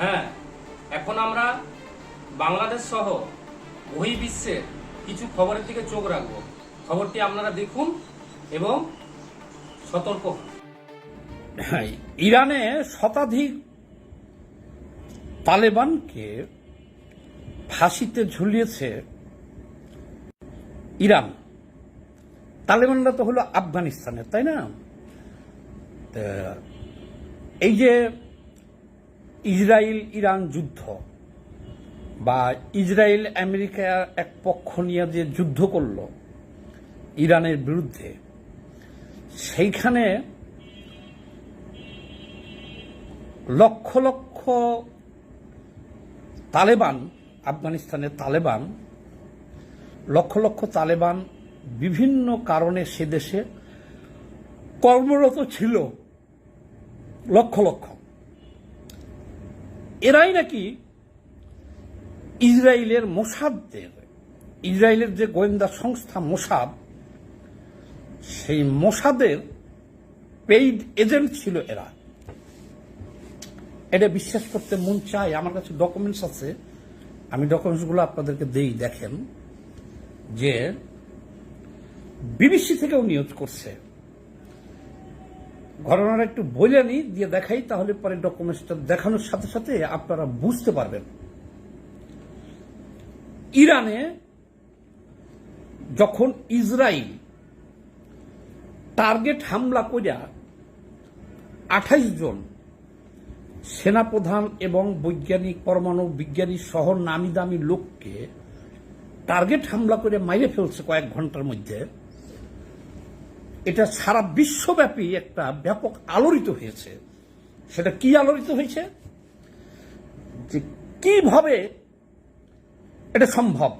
হ্যাঁ এখন আমরা বাংলাদেশ সহ বহির্বিশ্বের কিছু খবরের দিকে চোখ রাখব। খবরটি আপনারা দেখুন এবং সতর্ক হ্যাঁ, ইরানে শতাধিক তালেবানকে ফাঁসিতে ঝুলিয়েছে ইরান। তালেবানরা তো হলো আফগানিস্তানের তাই না? এই যে ইসরায়েল ইরান যুদ্ধ বা ইসরায়েল আমেরিকা এক পক্ষ নিয়ে যে যুদ্ধ করল ইরানের বিরুদ্ধে, সেইখানে লক্ষ লক্ষ তালেবান, আফগানিস্তানের তালেবান, লক্ষ লক্ষ তালেবান বিভিন্ন কারণে সে দেশে কর্মরত ছিল, লক্ষ লক্ষ। এরাই নাকি ইসরায়েলের মোসাদদের ইসরায়েলের যে গোয়েন্দা সংস্থা মোসাদ সেই মোসাদের পেইড এজেন্ট ছিল এরা। এটা বিশ্বাস করতে মন চায়, আমার কাছে ডকুমেন্টস আছে। আমি ডকুমেন্টসগুলো আপনাদেরকে দেই, দেখেন। যে বিবিসি থেকেও নিউজ করছে। ঘটনাটা একটু বলে নি, দিয়ে দেখাই, তাহলে পরে ডকুমেন্টসটা দেখানোর সাথে সাথে আপনারা বুঝতে পারবেন। ইরানে যখন ইসরায়েল টার্গেট হামলা করিয়া আঠাইশ জন সেনাপ্রধান এবং বৈজ্ঞানিক, পরমাণু বিজ্ঞানী সহ নামি দামি লোককে টার্গেট হামলা করে মাইরে ফেলছে কয়েক ঘণ্টার মধ্যে এটা সারা বিশ্বব্যাপী একটা ব্যাপক আলোড়িত হয়েছে। সেটা কি আলোড়িত হয়েছে? যে কীভাবে এটা সম্ভব?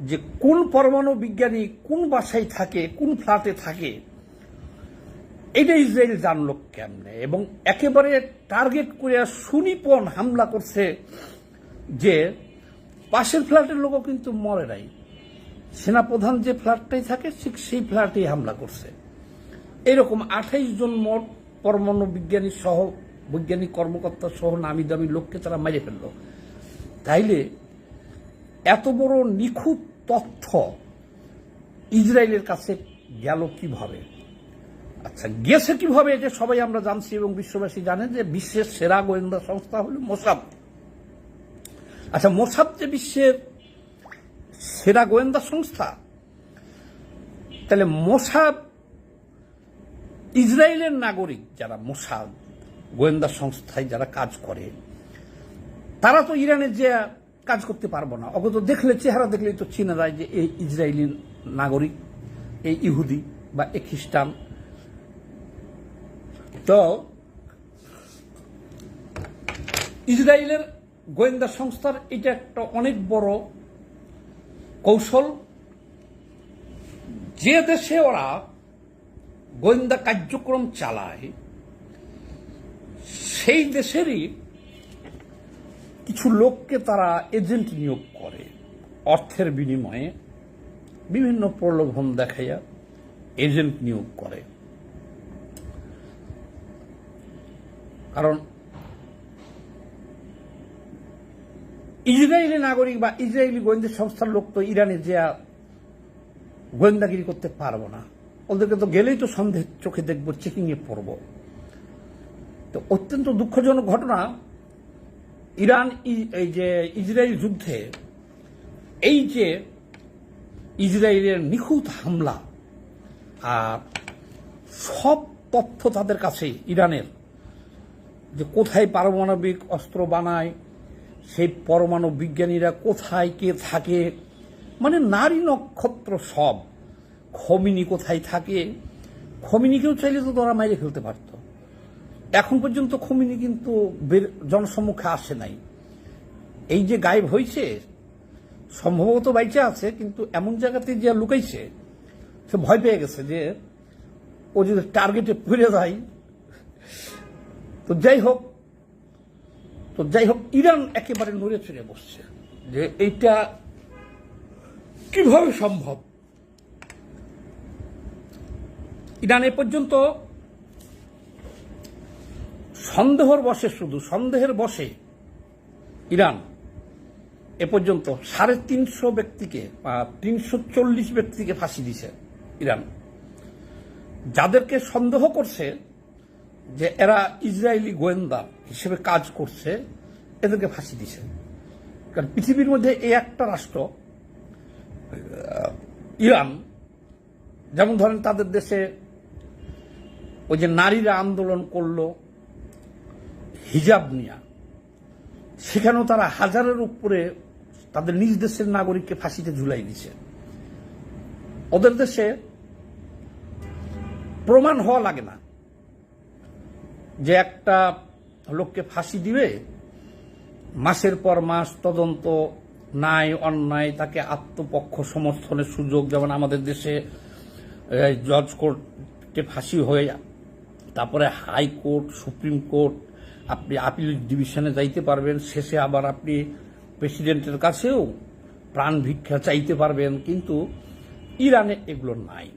যে কোন পরমাণু বিজ্ঞানী কোন বাসায় থাকে, কোন ফ্ল্যাটে থাকে এটা ইসরায়েল জানলো কেমনে? এবং একেবারে টার্গেট করে সুনিপন হামলা করছে যে পাশের ফ্ল্যাটের লোকও কিন্তু মরে নাই। সেনাপ্রধান যে ফ্ল্যাটটাই থাকে, ঠিক সেই ফ্ল্যাটেই হামলা করছে। এরকম আঠাইশ জন মোট পরমাণু বিজ্ঞানী সহ, বৈজ্ঞানিক কর্মকর্তা সহ নামি দামি লোককে তারা মেরে ফেলল। তাইলে এত বড় নিখুঁত তথ্য ইসরায়েলের কাছে গেল কীভাবে? আচ্ছা গেছে কীভাবে এটা সবাই আমরা জানছি এবং বিশ্ববাসী জানেন যে বিশ্বের সেরা গোয়েন্দা সংস্থা হল মোসাদ। আচ্ছা মোসাদ যে বিশ্বের সেরা গোয়েন্দা সংস্থা। তাহলে মোসাদ ইসরায়েলের নাগরিক যারা মোসাদ গোয়েন্দা সংস্থায় যারা কাজ করে, তারা তো ইরানে যে কাজ করতে পারব না। অগত দেখলে, চেহারা দেখলেই তো চিনা যায় যে এই ইসরায়েলি নাগরিক, এই ইহুদি বা এই খ্রিস্টান। তো ইসরায়েলের গোয়েন্দা সংস্থার এটা একটা অনেক বড় কৌশল। যে দেশে ওরা গোয়েন্দা কার্যক্রম চালায়, সেই দেশেরই কিছু লোককে তারা এজেন্ট নিয়োগ করে। অর্থের বিনিময়ে বিভিন্ন প্রলোভন দেখাইয়া এজেন্ট নিয়োগ করে। কারণ ইসরায়েলি নাগরিক বা ইসরায়েলি গোয়েন্দা সংস্থার লোক তো ইরানে যে গোয়েন্দাগিরি করতে পারব না। ওদেরকে তো গেলেই তো সন্দেহ চোখে দেখব চেকিংয়ে পড়ব। তো অত্যন্ত দুঃখজনক ঘটনা, ইরান এই যে ইসরায়েল যুদ্ধে এই যে ইসরায়েলের নিখুঁত হামলা আর সব তথ্য তাদের কাছে ইরানের, যে কোথায় পারমাণবিক অস্ত্র বানায় সেই পরমাণু বিজ্ঞানীরা কোথায় কে থাকে? মানে নারী নক্ষত্র সব। খমিনি কোথায় থাকে? খমিনিকেও চাইলে তো তারা মাইরে ফেলতে পারত। এখন পর্যন্ত খমিনি কিন্তু জনসম্মুখে আসে নাই। এই যে গায়েব হয়েছে সম্ভবত বাইচে আছে, কিন্তু এমন জায়গাতে যে লুকাইছে, সে ভয় পেয়ে গেছে যে ও যদি টার্গেটে পড়ে যায়, তো যাই হোক তো যাই হোক ইরান একেবারে নড়ে চড়ে বসছে যে এইটা কীভাবে সম্ভব? ইরান এ পর্যন্ত সন্দেহর বসে শুধু, সন্দেহের বসে ইরান এ পর্যন্ত সাড়ে তিনশো ব্যক্তিকে বা তিনশো চল্লিশ ব্যক্তিকে ফাঁসি দিছে ইরান। যাদেরকে সন্দেহ করছে যে এরা ইসরায়েলি গোয়েন্দা হিসেবে কাজ করছে, এদেরকে ফাঁসি দিছে। কারণ পৃথিবীর মধ্যে এই একটা রাষ্ট্র ইরান, যেমন ধরেন তাদের দেশে ওই যে নারীরা আন্দোলন করল, হিজাব নিয়ে, সেখানেও তারা হাজারের উপরে তাদের নিজ দেশের নাগরিককে ফাঁসিতে ঝুলাই দিছে। ওদের দেশে প্রমাণ হওয়া লাগে না যে একটা লোককে ফাঁসি দিবে, মাসের পর মাস তদন্ত নাই অন্যায়, তাকে আত্মপক্ষ সমর্থনের সুযোগ, যেমন আমাদের দেশে জজ কোর্টে ফাঁসি হয়ে, তারপরে হাইকোর্ট সুপ্রিম কোর্ট, আপনি আপিল ডিভিশনে যাইতে পারবেন, শেষে আবার আপনি প্রেসিডেন্টের কাছেও প্রাণ ভিক্ষা চাইতে পারবেন, কিন্তু ইরানে এগুলো নাই।